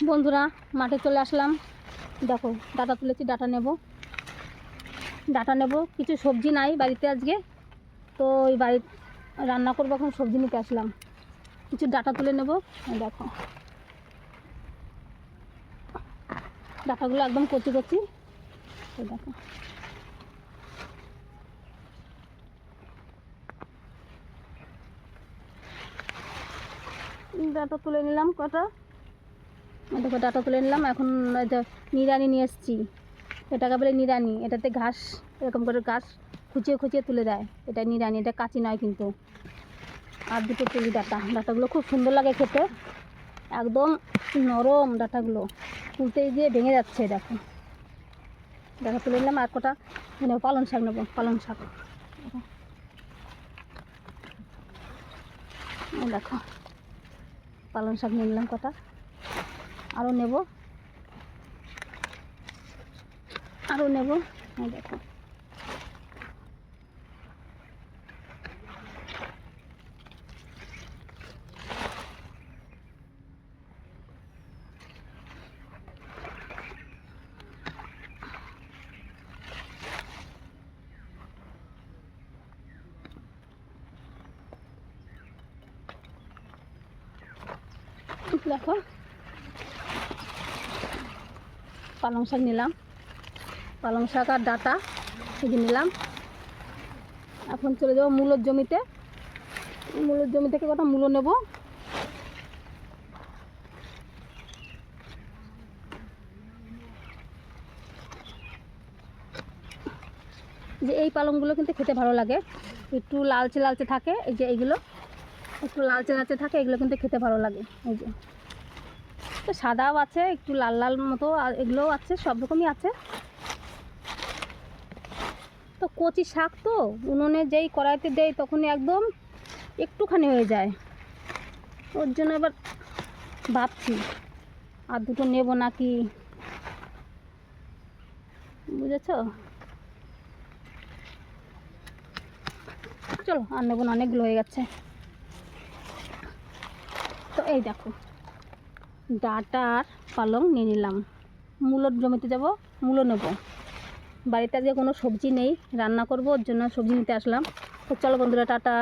বন্ধুরা, মাঠে চলে আসলাম। দেখো, ডাটা তুলেছি, ডাটা নেব। ডাটা নেব, কিছু সবজি নাই বাড়িতে আজকে। তো ওই বাড়ি রান্না করব, এখন সবজি নিতে আসলাম। কিছু ডাটা তুলে নেব দেখো। ডাটাগুলো একদম কচি কচি। দেখো। ডাটা তুলে নিলাম কটা। দেখো, ডাটা তুলে নিলাম। এখন নিরানি নিয়ে এসেছি। এটাকে বলে নিরানি এটাতে ঘাস, এরকম করে ঘাস খুঁচিয়ে খুঁচিয়ে তুলে দেয়। এটা নিরানি এটা কাঁচি নয় কিন্তু। আর দুটো তুলি ডাটা। ডাটাগুলো খুব সুন্দর লাগে খেতে। একদম নরম ডাটাগুলো। তুলতে গিয়ে ভেঙে যাচ্ছে, দেখো। ডাটা তুলে নিলাম, আর কটা নেব পালং শাক নেব, পালং শাক। দেখো, পালং শাক নিয়ে নিলাম কটা। আরও নেব। আরও নেব। দেখো। দেখো। পালং শাক নিলাম। পালং শাক আর ডাটা ভেজে নিলাম। এখন চলে যাব মূলোর জমিতে। মূলোর জমি থেকে কটা মূলো নেব? যে এই পালংগুলো কিন্তু খেতে ভালো লাগে। একটু লালচে লালচে থাকে এই যে এইগুলো। একটু লালচে লালচে থাকে, এগুলো কিন্তু খেতে ভালো লাগে। এই যে। তো সাদাও আছে, একটু লাল লাল মতো এগুলোও আছে, সব রকমই আছে। তো কচি শাক তো, উনুনে যেই কড়াইতে দেয় তখনই একদম একটুখানি হয়ে যায়। ওর জন্য এবার ভাবছি, আর দুটো নেব নাকি? বুঝেছ? চলো, আর নেব অনেকগুলো হয়ে গেছে। তো এই দেখো। ডাটা আর পালং নিয়ে নিলাম। মূলোর জমিতে যাব মূলো নেব। বাড়িতে আজকে কোনো সবজি নেই, রান্না করব, ওর জন্য সবজি নিতে আসলাম। তো চলো বন্ধুরা, টাটা।